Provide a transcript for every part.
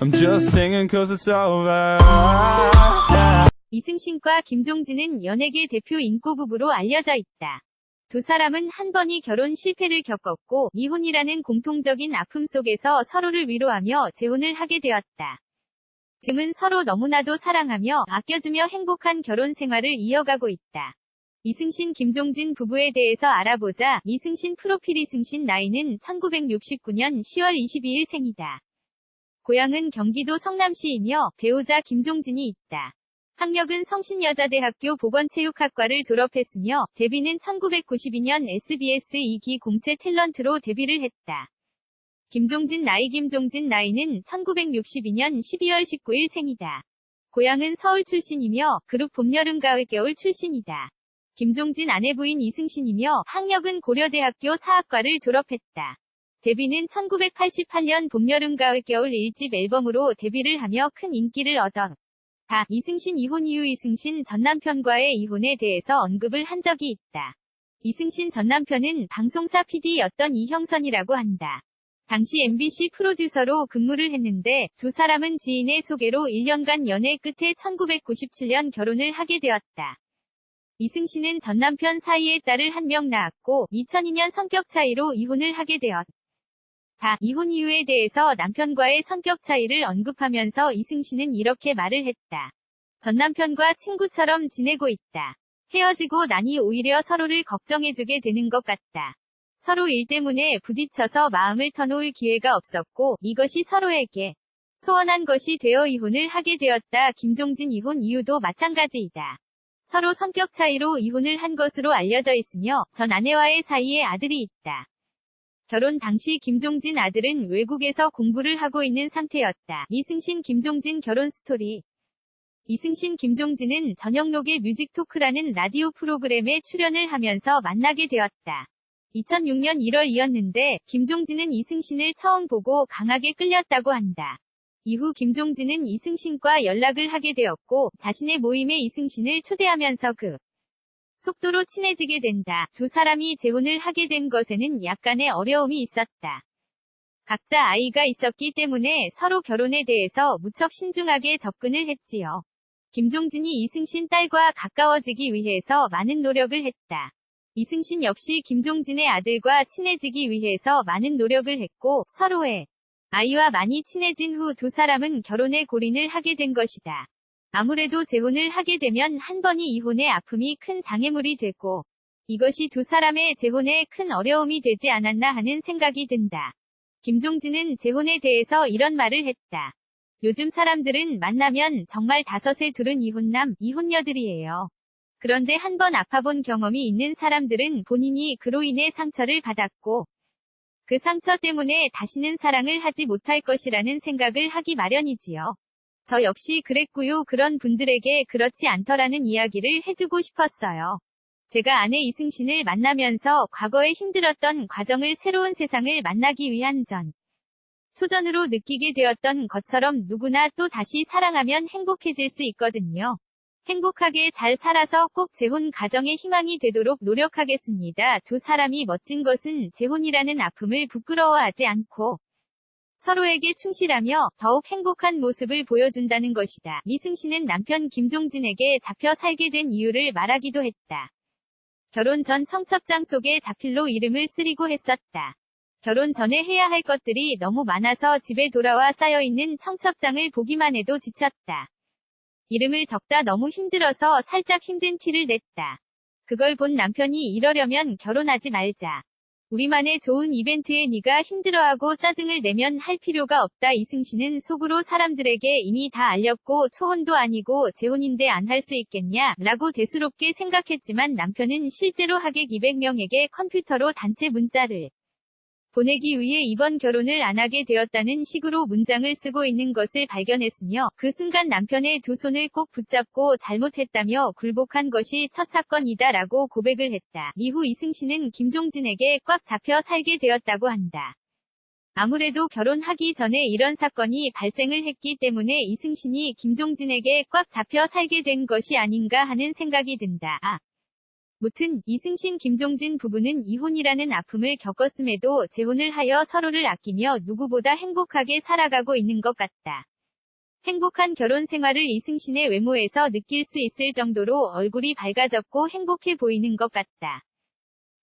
I'm just singing cause it's over. 이승신과 김종진은 연예계 대표 인고 부부로 알려져 있다. 두 사람은 한 번이 결혼 실패를 겪었고 이혼이라는 공통적인 아픔 속에서 서로를 위로하며 재혼을 하게 되었다. 지금은 서로 너무나도 사랑하며 아껴주며 행복한 결혼 생활을 이어가고 있다. 이승신 김종진 부부에 대해서 알아보자 이승신 프로필 이승신 나이는 1969년 10월 22일 생이다. 고향은 경기도 성남시이며 배우자 김종진이 있다. 학력은 성신여자대학교 보건체육학과를 졸업했으며 데뷔는 1992년 SBS 2기 공채 탤런트로 데뷔를 했다. 김종진 나이 김종진 나이는 1962년 12월 19일 생이다. 고향은 서울 출신이며 그룹 봄, 여름, 가을, 겨울 출신이다. 김종진 아내 부인 이승신이며 학력은 고려대학교 사학과를 졸업했다. 데뷔는 1988년 봄, 여름, 가을, 겨울 1집 앨범으로 데뷔를 하며 큰 인기를 얻었다. 이승신 이혼 이후 이승신 전 남편과의 이혼에 대해서 언급을 한 적이 있다. 이승신 전 남편은 방송사 PD였던 이형선이라고 한다. 당시 MBC 프로듀서로 근무를 했는데 두 사람은 지인의 소개로 1년간 연애 끝에 1997년 결혼을 하게 되었다. 이승신은 전 남편 사이에 딸을 한 명 낳았고 2002년 성격 차이로 이혼을 하게 되었다. 이혼 이유에 대해서 남편과의 성격 차이를 언급하면서 이승신은 이렇게 말을 했다. 전 남편과 친구처럼 지내고 있다. 헤어지고 나니 오히려 서로를 걱정해주게 되는 것 같다. 서로 일 때문에 부딪혀서 마음을 터놓을 기회가 없었고 이것이 서로에게 소원한 것이 되어 이혼을 하게 되었다. 김종진 이혼 이유도 마찬가지이다. 서로 성격 차이로 이혼을 한 것으로 알려져 있으며 전 아내와의 사이에 아들이 있다. 결혼 당시 김종진 아들은 외국에서 공부를 하고 있는 상태였다. 이승신 김종진 결혼 스토리 이승신 김종진은 저녁록의 뮤직 토크라는 라디오 프로그램에 출연을 하면서 만나게 되었다. 2006년 1월이었는데 김종진은 이승신을 처음 보고 강하게 끌렸다고 한다. 이후 김종진은 이승신과 연락을 하게 되었고 자신의 모임에 이승신을 초대하면서 그 속도로 친해지게 된다. 두 사람이 재혼을 하게 된 것에는 약간의 어려움이 있었다. 각자 아이가 있었기 때문에 서로 결혼에 대해서 무척 신중하게 접근을 했지요. 김종진이 이승신 딸과 가까워지기 위해서 많은 노력을 했다. 이승신 역시 김종진의 아들과 친해지기 위해서 많은 노력을 했고 서로의 아이와 많이 친해진 후 두 사람은 결혼에 골인을 하게 된 것이다. 아무래도 재혼을 하게 되면 한 번이 이혼의 아픔이 큰 장애물이 되고 이것이 두 사람의 재혼에 큰 어려움이 되지 않았나 하는 생각이 든다. 김종진은 재혼에 대해서 이런 말을 했다. 요즘 사람들은 만나면 정말 다섯에 둘은 이혼남, 이혼녀들이에요. 그런데 한 번 아파본 경험이 있는 사람들은 본인이 그로 인해 상처를 받았고 그 상처 때문에 다시는 사랑을 하지 못할 것이라는 생각을 하기 마련이지요. 저 역시 그랬고요. 그런 분들에게 그렇지 않더라는 이야기를 해주고 싶었어요. 제가 아내 이승신을 만나면서 과거에 힘들었던 과정을 새로운 세상을 만나기 위한 전 초전으로 느끼게 되었던 것처럼 누구나 또 다시 사랑하면 행복해질 수 있거든요. 행복하게 잘 살아서 꼭 재혼 가정의 희망이 되도록 노력하겠습니다. 두 사람이 멋진 것은 재혼이라는 아픔을 부끄러워하지 않고 서로에게 충실하며 더욱 행복한 모습을 보여준다는 것이다. 이승신은 남편 김종진에게 잡혀 살게 된 이유를 말하기도 했다. 결혼 전 청첩장 속에 자필로 이름을 쓰리고 했었다. 결혼 전에 해야 할 것들이 너무 많아서 집에 돌아와 쌓여있는 청첩장을 보기만 해도 지쳤다. 이름을 적다 너무 힘들어서 살짝 힘든 티를 냈다. 그걸 본 남편이 이러려면 결혼하지 말자. 우리만의 좋은 이벤트에 네가 힘들어하고 짜증을 내면 할 필요가 없다. 이승신은 속으로 사람들에게 이미 다 알렸고 초혼도 아니고 재혼인데 안 할 수 있겠냐? 라고 대수롭게 생각했지만 남편은 실제로 하객 200명에게 컴퓨터로 단체 문자를 보내기 위해 이번 결혼을 안 하게 되었다는 식으로 문장을 쓰고 있는 것을 발견했으며 그 순간 남편의 두 손을 꼭 붙잡고 잘못했다며 굴복한 것이 첫 사건이다 라고 고백을 했다. 이후 이승신은 김종진에게 꽉 잡혀 살게 되었다고 한다. 아무래도 결혼하기 전에 이런 사건이 발생을 했기 때문에 이승신이 김종진에게 꽉 잡혀 살게 된 것이 아닌가 하는 생각이 든다. 아. 무튼 이승신 김종진 부부는 이혼이라는 아픔을 겪었음에도 재혼을 하여 서로를 아끼며 누구보다 행복하게 살아가고 있는 것 같다. 행복한 결혼 생활을 이승신의 외모에서 느낄 수 있을 정도로 얼굴이 밝아졌고 행복해 보이는 것 같다.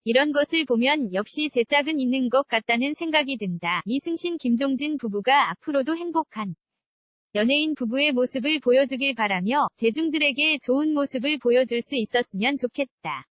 이런 것을 보면 역시 제 짝은 있는 것 같다는 생각이 든다. 이승신 김종진 부부가 앞으로도 행복한 연예인 부부의 모습을 보여주길 바라며 대중들에게 좋은 모습을 보여줄 수 있었으면 좋겠다.